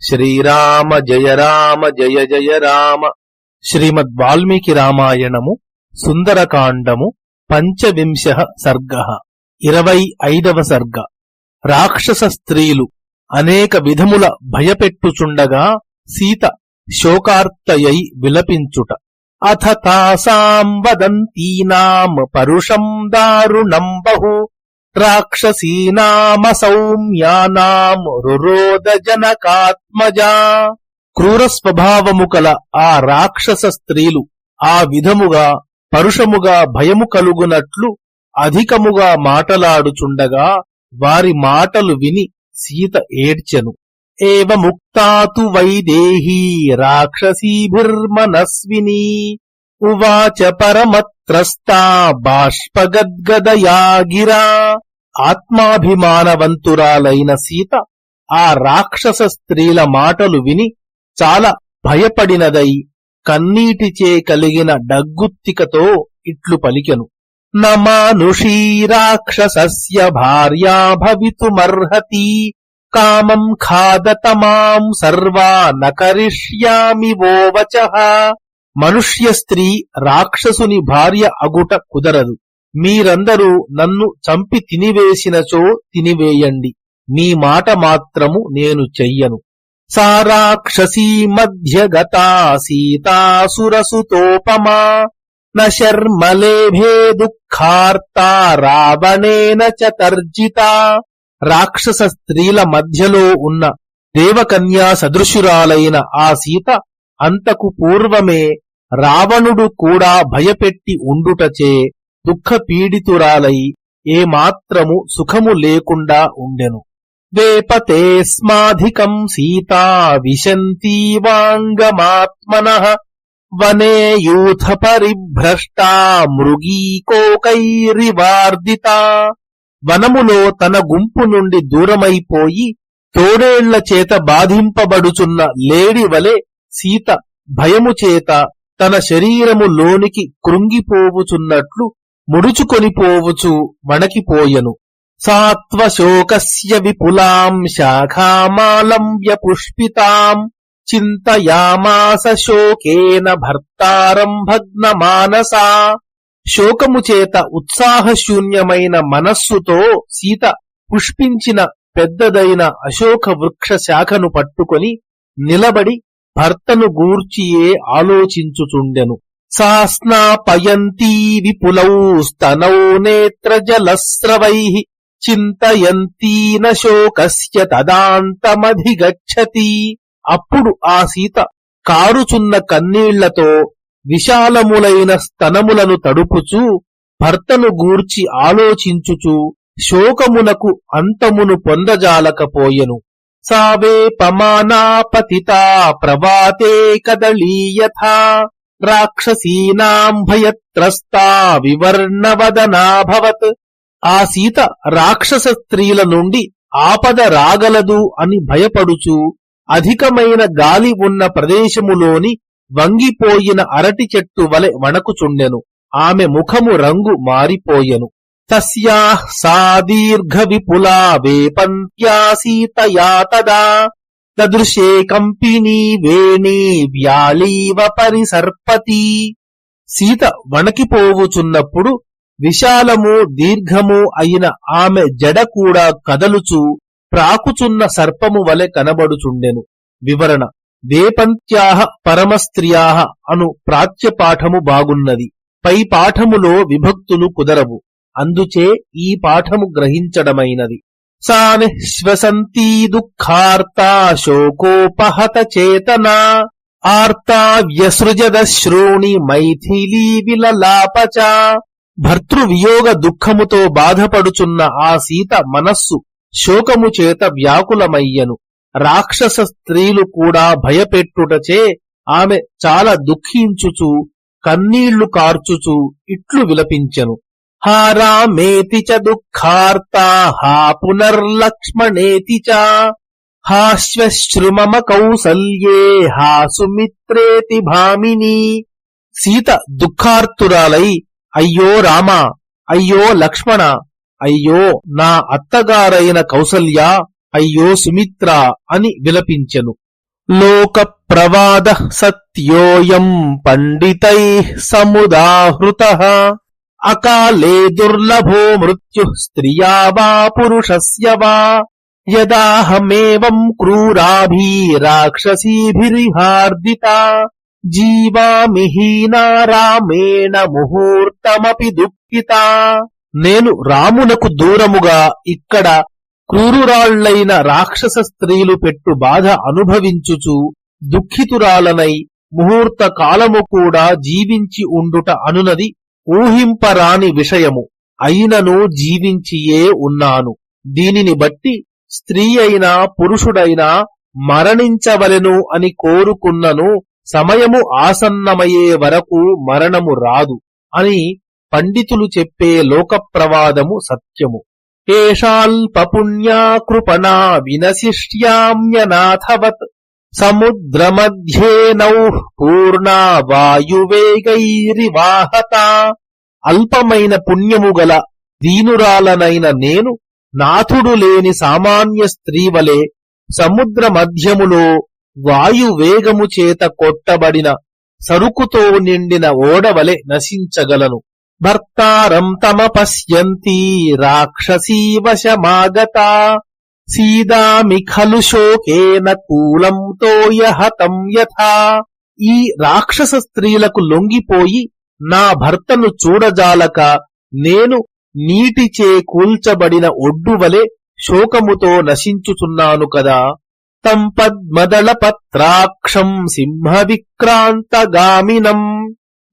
శ్రీరామ జయ రామ జయ జయ రామ. శ్రీమద్ వాల్మీకి రామాయణము సుందరకాండము పంచవింశ సర్గ. ఇరవై ఐదవ సర్గ. రాక్షస స్త్రీలు అనేక విధముల భయపెట్టుచుండగా సీత శోకార్తయై విలపించుట. అథ తాసాం వదంతీనాం పరుషం దారుణం బహు. రాక్షసీనామ సౌమ్యానాం రురోద జనకాత్మజా క్రూర స్వభావము కల ఆ రాక్షస స్త్రీలు ఆ విధముగా పరుషముగా భయము కలుగునట్లు అధికముగా మాటలాడుచుండగా వారి మాటలు విని సీత ఏడ్చెను. ఏవ ముక్తాతు వైదేహీ రాక్షసీభిర్మనస్విని. ఉవాచ పరమత్రస్తా బాష్పగద్గదయా గిరా ఆత్మాభిమానవంతురాలైన సీత ఆ రాక్షస స్త్రీల మాటలు విని చాలా భయపడినదై కన్నీటిచే కలిగిన డగ్గుత్తికతో ఇట్లు పలికెను. నమానుషీ రాక్షసస్య భార్యా భవితుమర్హతి కామం ఖాదతమాం సర్వా నకరిష్యామి వోవచ మనుష్య స్త్రీ రాక్షసుని భార్య అగుట కుదరదు. మీరందరూ నన్ను చంపి తినివేసినచో తినివేయండి. మీ మాట మాత్రము నేను చెయ్యను. సా రాక్షసీ మధ్య గతా సీతాసురసుతోపమా? న దుఃఖార్తా రావణేన చ తర్జిత? రాక్షస స్త్రీల మధ్యలో ఉన్న దేవకన్యా సదృశురాలైన ఆ సీత అంతకు పూర్వమే రావణుడు కూడా భయపెట్టి ఉండుటచే దుఃఖ పీడితురాలై ఏమాత్రము సుఖము లేకుండా ఉండెను. వేపతేస్మాధికం సీతా విశంతీవాంగమాత్మన వనే యూథ పరిభ్రష్టా మృగీకోకైరివార్దిత. వనములో తన గుంపు నుండి దూరమైపోయి తోడేళ్ళ చేత బాధింపబడుచున్న లేడి వలె సీత భయము చేత తన శరీరము లోనికి కృంగిపోవుచున్నట్లు ముడుచుకొని ముడుచుకొనిపోవుచు వణకిపోయను సాత్వశోకస్య విపులాం శాఖామాలంబ్య పుష్పితాం చింతయామాస శోకేన భర్తారం భగ్నమానసా శోకము చేత ఉత్సాహశూన్యమైన మనస్సుతో సీత పుష్పించిన పెద్దదైన అశోక వృక్ష శాఖను పట్టుకొని నిలబడి భర్తను గూర్చియే ఆలోచించుచుండెను. సాస్నాపయంతీ విపులౌ స్తనౌ నేత్రజలస్రవై చింతయంతీన శోకస్య తదాంతమధిగచ్చతి అప్పుడు ఆ సీత కారుచున్న కన్నీళ్ళతో విశాలములైన స్తనములను తడుపుచూ భర్తను గూర్చి ఆలోచించుచు శోకమునకు అంతమును పొందజాలకపోయెను. సావే పతితా ప్రవాతే కదళీయథా। రాక్షసీనాం భయత్రస్తా వివర్ణవదనాభవత్ ఆ సీత రాక్షస స్త్రీల నుండి ఆపద రాగలదు అని భయపడుచు అధికమైన గాలి ఉన్న ప్రదేశములోని వంగిపోయిన అరటి చెట్టు వలె వణకుచుండెను. ఆమె ముఖము రంగు మారిపోయెను. తస్యా సా దీర్ఘ విపులా వేపంత్యా సీతయా తదా. దదృశే కంపినీ వేణీ వ్యాళీవ పరిసర్పతి. సీత వణకిపోవుచున్నప్పుడు విశాలము దీర్ఘము అయిన ఆమె జడ కూడా కదలుచు ప్రాకుచున్న సర్పము వలె కనబడుచుండెను. వివరణ వేపంత్యాహ పరమస్త్రియాహ అను ప్రాచ్యపాఠము బాగున్నది. పై పాఠములో విభక్తులు కుదరవు. అందుచే ఈ పాఠము గ్రహించడమైనది. సా నిశ్వసంతీ దుఃఖార్తా శోకోపహత చేతనా ఆర్తా శ్రోణి మైథిలీ విలలాపచ భర్తృవియోగ దుఃఖముతో బాధపడుచున్న ఆ సీత మనస్సు శోకము చేత వ్యాకులమయ్యను. రాక్షస స్త్రీలు కూడా భయపెట్టుటచే ఆమె చాలా దుఃఖించుచు కన్నీళ్ళు కార్చుచు ఇట్లు విలపించెను. హా రామేతి చ దుఃఖార్త హా పునర్లక్ష్మణేతి చ హాశ్వశ్రుమమ కౌసల్యే హా సుమిత్రేతి భామిని సీత దుఃఖార్తురాలై అయ్యో రామ అయ్యో లక్ష్మణ అయ్యో నా అత్తగారైన కౌసల్య అయ్యో సుమిత్ర అని విలపించెను। లోక ప్రవాద సత్యోయం పండితై సముదాహృత అకాలే దుర్లభో మృత్యు స్త్రియా వా పురుషస్య వా యదాహమేవం క్రూరాభీ రాక్షసీభిర్హార్దిత జీవామిహీనా రామేణ ముహూర్తమపి దుఃఖిత నేను రామునకు దూరముగా ఇక్కడ క్రూరురాళ్ళైన రాక్షస స్త్రీలు పెట్టు బాధ అనుభవించుచు దుఃఖితురాలనై ముహూర్త కాలము కూడా జీవించి ఉండుట అనునది ఊహింపరాని విషయము అయినను జీవించియే ఉన్నాను. దీనిని బట్టి స్త్రీ అయినా పురుషుడైనా మరణించవలెను అని కోరుకున్నను సమయము ఆసన్నమయ్యే వరకు మరణము రాదు అని పండితులు చెప్పే లోకప్రవాదము సత్యము. ఏషాల్పపుణ్యాకృపణా వినశిష్యామ్యనాథవత్ సముద్రమధ్యే నౌ పూర్ణా వాయువేగైరివాహత. అల్పమైన పుణ్యము గల దీనురాలనైన నేను నాథుడు లేని సామాన్య స్త్రీవలే సముద్ర మధ్యములో వాయువేగము చేత కొట్టబడిన సరుకుతో నిండిన ఓడవలె నశించగలను. భర్తారం తమ పశ్యంతి రాక్షసీవశమాగత సీదామి ఖలు శోకేన కూలం తోయహతం యథా ఈ రాక్షస స్త్రీలకు లొంగిపోయి నా భర్తను చూడజాలక నేను నీటిచే కూల్చబడిన ఒడ్డువలె శోకముతో నశించుచున్నాను కదా। తం పద్మదళ పత్రాక్షం సింహ విక్రాంతగామినం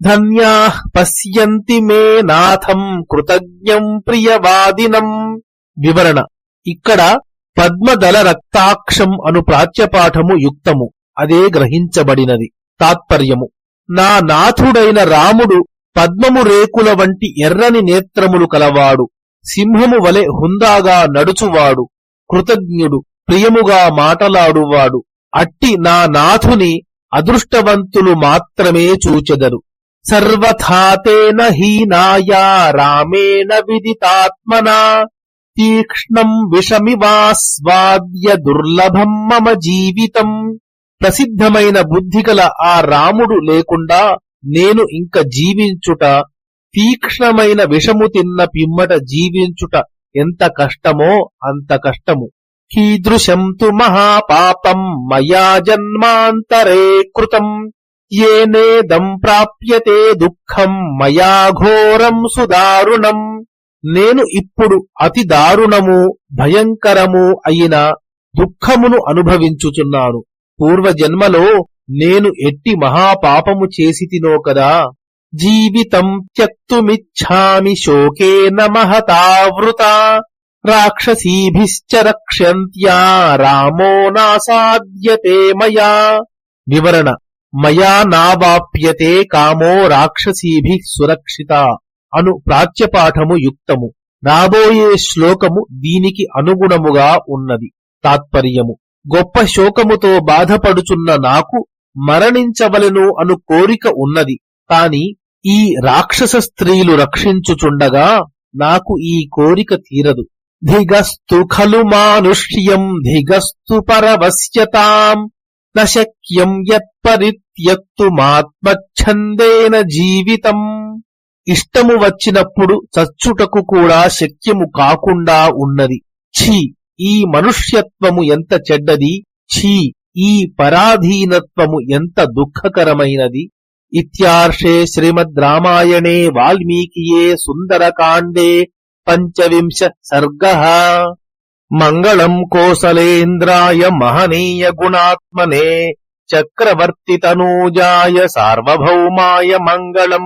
ధన్యా పశ్యంతి మే నాథం కృతజ్ఞం ప్రియవాదినం। వివరణ ఇక్కడ పద్మదళ రక్తాక్షం అను ప్రాచ్యపాఠము యుక్తము. అదే గ్రహించబడినది. తాత్పర్యము. నా నాథుడైన రాముడు పద్మము రేకుల వంటి ఎర్రని నేత్రములు కలవాడు. సింహము వలె హుందాగా నడుచువాడు. కృతజ్ఞుడు ప్రియముగా మాటలాడువాడు. అట్టి నా నాథుని అదృష్టవంతులు మాత్రమే చూచెదరు. సర్వథాతేన హీనాయా రామేణ విదితాత్మనా. తీక్ష్ణం విషమివాస్వాద్య దుర్లభం మమ జీవితం. ప్రసిద్ధమైన బుద్ధిగల ఆ రాముడు లేకుండా నేను ఇంక జీవించుట తీక్ష్ణమైన విషము తిన్న పిమ్మట జీవించుట ఎంత కష్టమో అంత కష్టము. కీదృశం తు మహాపాపం మయా జన్మాంతరే కృతం. ఏనేదం ప్రాప్యతే దుఃఖం మయా ఘోరం సుదారుణం. నేను ఇప్పుడు అతి దారుణము భయంకరము అయిన దుఃఖమును అనుభవించుచున్నాను. పూర్వజన్మలో నేను ఎట్టి మహాపాపము చేసితినో కదా? జీవితం త్యక్తుమిచ్ఛామి శోకేన మహతావృత రాక్షసీభిశ్చ రక్ష్యంత్యా రామో నాసాధ్యతే మయా. వివరణ మయా నావాప్యతే కామో రాక్షసీభి సురక్షిత. అను ప్రాచ్యపాఠము యుక్తము. రాబోయే శ్లోకము దీనికి అనుగుణముగా ఉన్నది తాత్పర్యము. గొప్ప శోకముతో బాధపడుచున్న నాకు మరణించవలెను అను కోరిక ఉన్నది కాని ఈ రాక్షస స్త్రీలు రక్షించుచుండగా నాకు ఈ కోరిక తీరదు. ధిగస్తు ఖలు మానుష్యం ధిగస్తు పరవశ్యతాం నశక్యం యత్పరిత్యక్తుమాత్మఛందేన జీవితం. ఇష్టము వచ్చినప్పుడు చచ్చుటకు కూడా శక్యము కాకుండా ఉన్నది. ఛీ! ఈ మనుష్యత్వము ఎంత చెడ్డది? ఛీ! ఈ పరాధీనత్వము ఎంత దుఃఖకరమైనది? ఇత్యార్షే శ్రీమద్ రామాయణే వాల్మీకియే సుందరకాండే పంచవింశ సర్గ. మంగళం కోసలేంద్రాయ మహనీయ గుణాత్మనే చక్రవర్తి తనూజాయ సార్వభౌమాయ మంగళం